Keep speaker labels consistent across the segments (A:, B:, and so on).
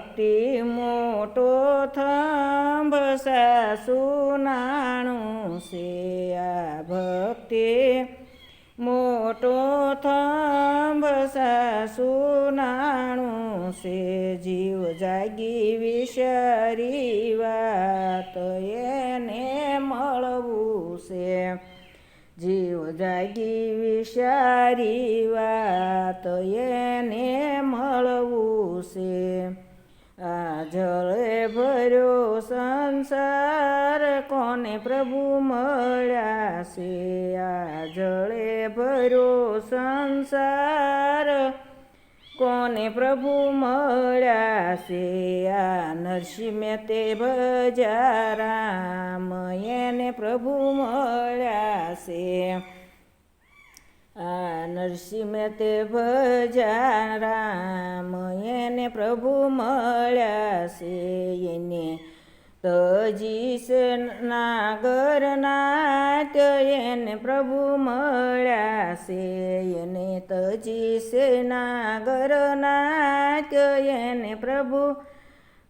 A: ભક્તિ મોટો થંભ સાસુ નાણું છે. આ ભક્તિ મોટો થંભ સાસુ નાણું છે. જીવ જાગી વિચારી વાત એને મળવું છે. જીવ જાગી વિચારી વાત એને મળવું છે. ભર્યો સંસાર કોને પ્રભુ મળ્યા છે? આ જળે ભર્યો સંસાર કોને પ્રભુ મળ્યા છે? આ નરસિંહ તે ભજા રામ, એને પ્રભુ મળ્યા છે. આ નરસિંહ તે ભજા રામ, એને પ્રભુ મળ્યા છે એને. તજીસ નાગર નાટ્ય એને પ્રભુ મળ્યા છે એને. તજીસ નાગર નાટ્ય એને પ્રભુ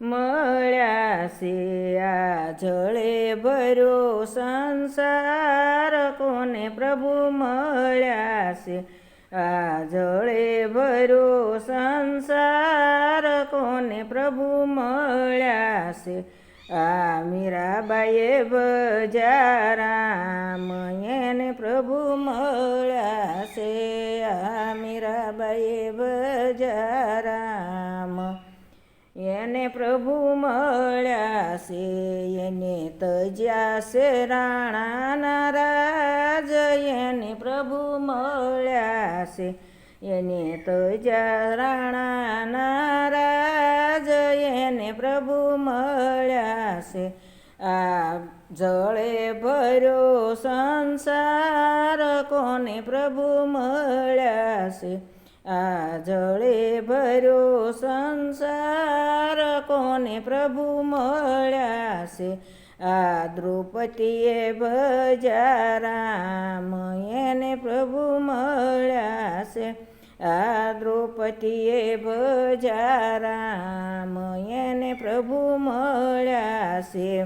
A: મળ્યા છે આ જળે ભર્યો સંસાર, કોને પ્રભુ મળ્યા છે? આ જળે ભર્યો સંસાર, કોને પ્રભુ મળ્યા છે? આ મીરાબાઈએ ભજા રામ એને પ્રભુ મળ્યા છે. આ મીરાબાઈએ રામ એને પ્રભુ મળ્યા છે એને તજ્યા છે રાણાના રાજ. એને પ્રભુ મળ્યા છે એને તજ્યા રાણાના રાજ. એને પ્રભુ મળ્યા છે આ જળે ભર્યો સંસાર કોને પ્રભુ મળ્યા છે આ જળે ભર્યો સંસાર કોને પ્રભુ મળ્યા છે? આ દ્રૌપદીએ ભજા રામ એને પ્રભુ મળ્યા છે. આ દ્રૌપદીએ ભજા રામ એને પ્રભુ મળ્યા છે.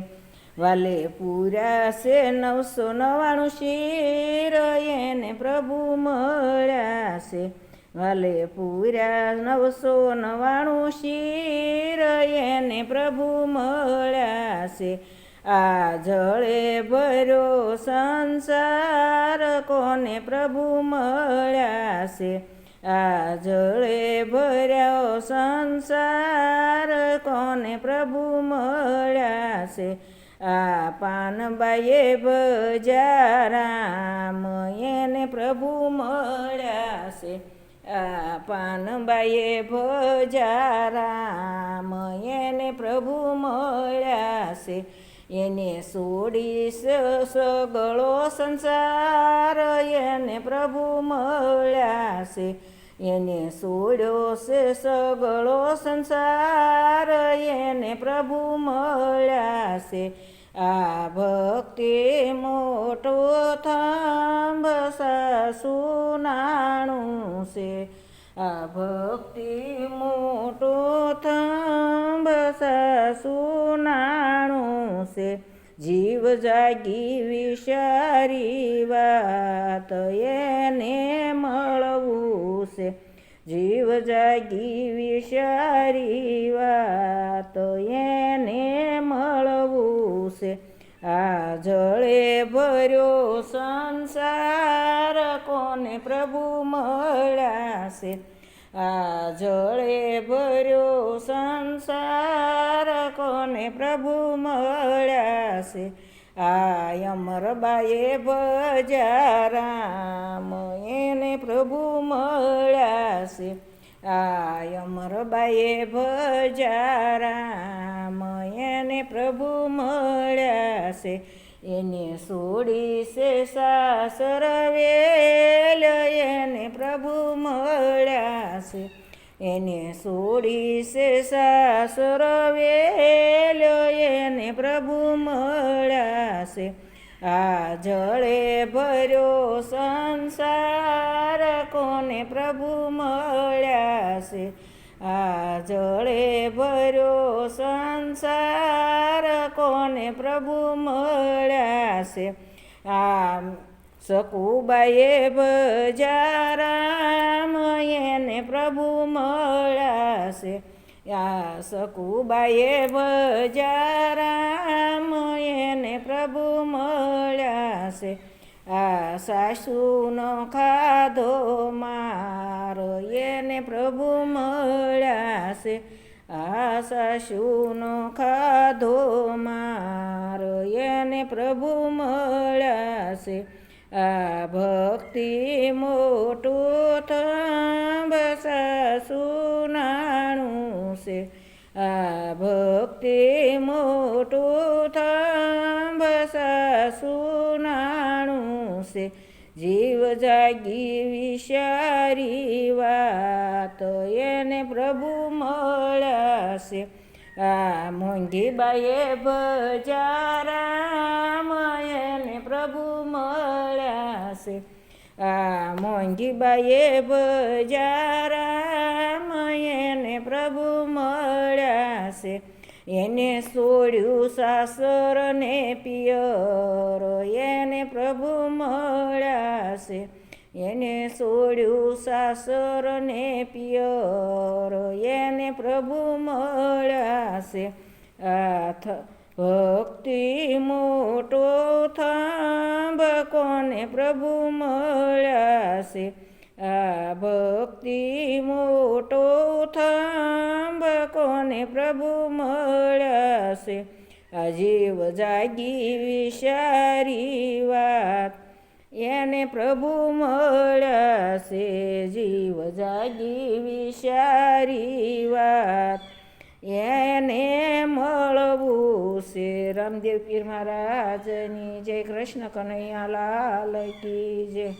A: વાલે પૂરા નવસો નવાણું શિર એને પ્રભુ મળ્યા છે. વાલે પૂરા નવસો નવાણું શીર એને પ્રભુ મળ્યા છે. આ જળે ભર્યો સંસાર કોને પ્રભુ મળ્યા છે? આ જળે ભર્યો સંસાર કોને પ્રભુ મળ્યા છે? આ પાનબાઈએ ભજા રામ, એને પ્રભુ મળ્યા છે. પાનબાઈએ ભજા રામ એને પ્રભુ મળ્યા છે. એને છોડી સગળો સંસાર, એને પ્રભુ મળ્યા છે. એને છોડ્યો છે સગળો સંસાર, એને પ્રભુ મળ્યા છે. આ ભક્તિ મોટો થંભ સાસુ નાણું છે. આ ભક્તિ મોટો થંભ સાસુ નાણું છે. જીવ જાગી વિચારી વાત, એને મળવું છે. જીવ જાગી વિચારી વાત એને મળવું છે. આ જળે ભર્યો સંસાર કોને પ્રભુ મળાશે? આ જળે ભર્યો સંસાર કોને પ્રભુ મળ્યા છે આ અમરબાએ ભજા રામ એને પ્રભુ મળ્યા છે આ અમરબાએ ભજા રામ એને પ્રભુ મળ્યા છે એને છોડી છે સાસર વેલ, એને પ્રભુ મળ્યા છે એને સોડી છે સાસર વેલો, એને પ્રભુ મળાશે. આ જળે ભર્યો સંસાર કોને પ્રભુ મળ્યાશે આ જળે ભર્યો સંસાર કોને પ્રભુ મળ્યાશે આ સકુબાએ ભજારામ એને પ્રભુ મળાશે. યા સકુબાએ બજારામ એને પ્રભુ મળાશે. આ સાસુનો ખાધો મારો એને પ્રભુ મળાશે. આ સાસુનો ખાધો મારો એને પ્રભુ મળાશે. આ ભક્તિ મોટું થંભ સાસુ નાણું છે. આ ભક્તિ મોટું થંભ સાસુ નાણું છે. જીવ જાગી વિચારી વાત એને પ્રભુ મળશે. આ મોંઘી બાએ બજારામ એને પ્રભુ મળ્યા છે. આ મોંઘી બાએ બજારામ એને પ્રભુ મળ્યા છે. એને છોડ્યું સાસર ને પિયર એને પ્રભુ મળ્યા છે. એને છોડ્યું સાસર ને પિયર એને પ્રભુ મળ્યા છે. આ થ- ભક્તિ મોટો થાંભ કોને પ્રભુ મળ્યા છે આ ભક્તિ મોટો થાંભ કોને પ્રભુ મળ્યા છે આ જીવ જાગી વિચારી વાત, એને પ્રભુ મળ્યા છે જીવ જાગી વિચારી વાત એને મળવું છે. રામદેવ પીર મહારાજની જય. કૃષ્ણ કનૈયા લાલ કી જય.